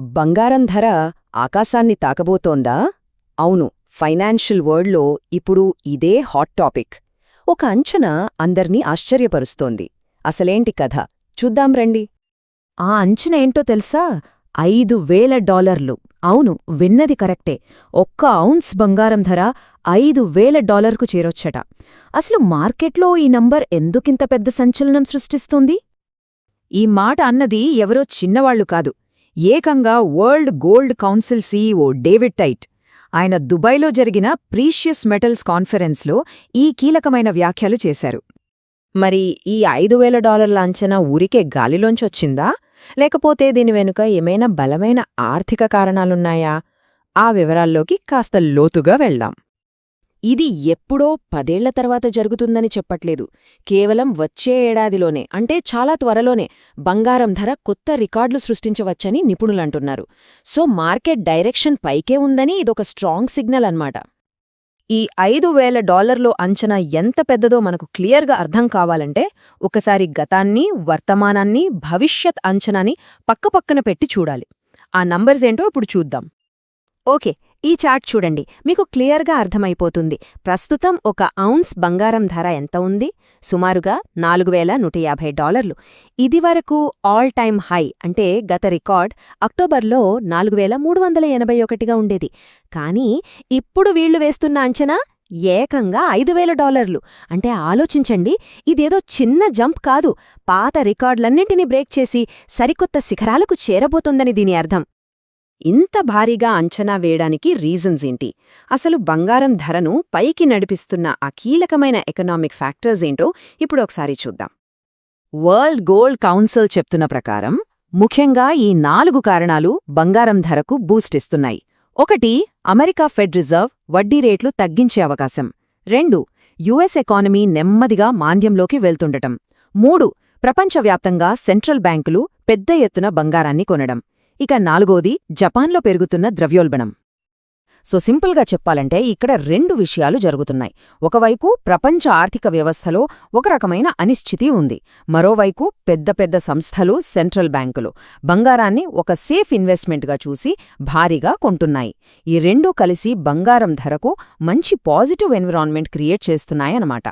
బంగారం ధర ఆకాశాన్ని తాకబోతోందా? అవును ఫైనాన్షియల్ వరల్డ్లో ఇప్పుడు ఇదే హాట్ టాపిక్. ఒక అంచనా అందర్నీ ఆశ్చర్యపరుస్తోంది. అసలేంటి కథ? చూద్దాం రండి. ఆ అంచనా ఏంటో తెలుసా? ఐదు వేల డాలర్లు. అవును విన్నది కరెక్టే. ఒక్క ఔన్స్ బంగారం ధర ఐదు వేల డాలర్కు చేరొచ్చట. అసలు మార్కెట్లో ఈ నంబర్ ఎందుకింత పెద్ద సంచలనం సృష్టిస్తుంది? ఈ మాట అన్నది ఎవరో చిన్నవాళ్ళు కాదు. ఏకంగా world gold council CEO David Tait. ఆయన దుబాయ్లో జరిగిన ప్రీషియస్ మెటల్స్ కాన్ఫరెన్స్లో ఈ కీలకమైన వ్యాఖ్యలు చేశారు. మరి ఈ ఐదు వేల డాలర్ల అంచనా ఊరికే గాలిలోంచొచ్చిందా? లేకపోతే దీని వెనుక ఏమైనా బలమైన ఆర్థిక కారణాలున్నాయా? ఆ వివరాల్లోకి కాస్త లోతుగా వెళ్దాం. ఇది ఎప్పుడో పదేళ్ళ తర్వాత జరుగుతుందని చెప్పట్లేదు. కేవలం వచ్చే ఏడాదిలోనే అంటే చాలా త్వరలోనే బంగారం ధర కొత్త రికార్డులు సృష్టించవచ్చని నిపుణులంటున్నారు సో మార్కెట్ డైరెక్షన్ పైకే ఉందని ఇదొక స్ట్రాంగ్ సిగ్నల్ అన్నమాట. ఈ ఐదు వేల డాలర్లో అంచనా ఎంత పెద్దదో మనకు క్లియర్గా అర్థం కావాలంటే ఒకసారి గతాన్ని వర్తమానాన్ని భవిష్యత్ అంచనాని పక్కపక్కన పెట్టి చూడాలి. ఆ నంబర్స్ ఏంటో ఇప్పుడు చూద్దాం. ఓకే ఈ చార్ట్ చూడండి. మీకు క్లియర్గా అర్థమైపోతుంది. ప్రస్తుతం ఒక ఔన్స్ బంగారం ధర ఎంత ఉంది? సుమారుగా నాలుగు వేల నూట యాభై డాలర్లు. ఇదివరకు ఆల్ టైమ్ హై అంటే గత రికార్డ్ అక్టోబర్లో నాలుగు వేల మూడు వందల ఎనభై ఒకటిగా ఉండేది. కానీ ఇప్పుడు వీళ్ళు వేస్తున్న అంచనా ఏకంగా ఐదు వేల డాలర్లు. అంటే ఆలోచించండి ఇదేదో చిన్న జంప్ కాదు. పాత రికార్డులన్నింటినీ బ్రేక్ చేసి సరికొత్త శిఖరాలకు చేరబోతోందని దీని అర్థం. ఇంత భారీగా అంచనా వేయడానికి రీజన్స్ ఏంటి? అసలు బంగారం ధరను పైకి నడిపిస్తున్న ఆ కీలకమైన ఎకనామిక్ ఫ్యాక్టర్స్ ఏంటో ఇప్పుడు ఒకసారి చూద్దాం. వరల్డ్ గోల్డ్ కౌన్సిల్ చెప్తున్న ప్రకారం ముఖ్యంగా ఈ నాలుగు కారణాలు బంగారం ధరకు బూస్ట్ ఇస్తున్నాయి. ఒకటి అమెరికా ఫెడ్ రిజర్వ్ వడ్డీ రేట్లు తగ్గించే అవకాశం. రెండు యుఎస్ ఎకానమీ నెమ్మదిగా మాంద్యంలోకి వెళ్తుండటం. మూడు ప్రపంచవ్యాప్తంగా సెంట్రల్ బ్యాంకులు పెద్ద ఎత్తున బంగారాన్ని కొనడం. ఇక నాలుగోది జపాన్లో పెరుగుతున్న ద్రవ్యోల్బణం. సో సింపుల్గా చెప్పాలంటే ఇక్కడ రెండు విషయాలు జరుగుతున్నాయి. ఒకవైపు ప్రపంచ ఆర్థిక వ్యవస్థలో ఒక రకమైన అనిశ్చితి ఉంది. మరోవైపు పెద్ద పెద్ద సంస్థలు సెంట్రల్ బ్యాంకులు బంగారాన్ని ఒక సేఫ్ ఇన్వెస్ట్మెంట్గా చూసి భారీగా కొంటున్నాయి. ఈ రెండూ కలిసి బంగారం ధరకు మంచి పాజిటివ్ ఎన్విరాన్మెంట్ క్రియేట్ చేస్తున్నాయన్నమాట.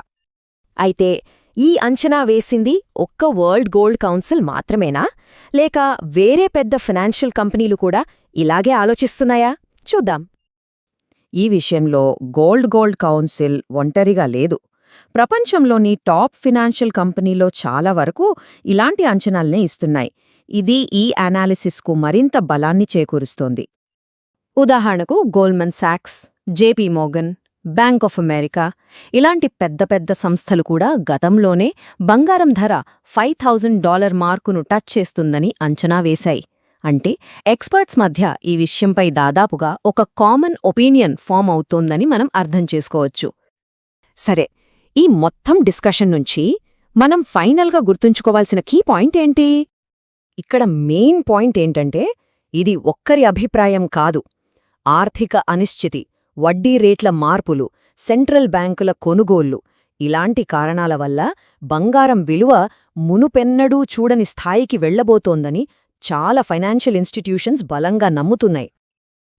అయితే ఈ అంచనా వేసింది ఒక్క వరల్డ్ గోల్డ్ కౌన్సిల్ మాత్రమేనా? లేక వేరే పెద్ద ఫినాన్షియల్ కంపెనీలు కూడా ఇలాగే ఆలోచిస్తున్నాయా? చూద్దాం. ఈ విషయంలో గోల్డ్ గోల్డ్ కౌన్సిల్ ఒంటరిగా లేదు. ప్రపంచంలోని టాప్ ఫినాన్షియల్ కంపెనీలో చాలా వరకు ఇలాంటి అంచనాల్నే ఇస్తున్నాయి. ఇది ఈ అనాలిసిస్కు మరింత బలాన్ని చేకూరుస్తోంది. ఉదాహరణకు Goldman socks JP Morgan bank of America ఇలాంటి పెద్ద పెద్ద సంస్థలు కూడా గతంలోనే బంగారం ధర ఫైవ్ థౌజండ్ డాలర్ మార్కును టచ్ చేస్తుందని అంచనా వేశాయి. అంటే ఎక్స్పర్ట్స్ మధ్య ఈ విషయంపై దాదాపుగా ఒక కామన్ ఒపీనియన్ ఫామ్ అవుతోందని మనం అర్థం చేసుకోవచ్చు. సరే ఈ మొత్తం డిస్కషన్ నుంచి మనం ఫైనల్గా గుర్తుంచుకోవాల్సిన కీ పాయింట్ ఏంటి? ఇక్కడ మెయిన్ పాయింట్ ఏంటంటే ఇది ఒక్కరి అభిప్రాయం కాదు ఆర్థిక అనిశ్చితి. వడ్డీ రేట్ల మార్పులు సెంట్రల్ బ్యాంకుల కొనుగోళ్ళు. ఇలాంటి కారణాల వల్ల బంగారం విలువ మునుపెన్నడూ చూడని స్థాయికి వెళ్ళబోతోందని చాలా ఫైనాన్షియల్ ఇన్స్టిట్యూషన్స్ బలంగా నమ్ముతున్నాయి.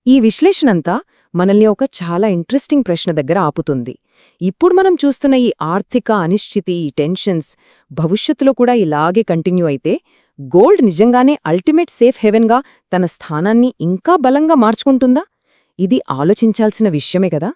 ఈ విశ్లేషణంతా మనల్ని ఒక చాలా ఇంట్రెస్టింగ్ ప్రశ్న దగ్గర ఆపుతుంది. ఇప్పుడు మనం చూస్తున్న ఈ ఆర్థిక అనిశ్చితి ఈ టెన్షన్స్ భవిష్యత్తులో కూడా ఇలాగే కంటిన్యూ అయితే గోల్డ్ నిజంగానే అల్టిమేట్ సేఫ్ హెవెన్గా తన స్థానాన్ని ఇంకా బలంగా మార్చుకుంటుందా? ఇది ఆలోచించాల్సిన విషయమే కదా?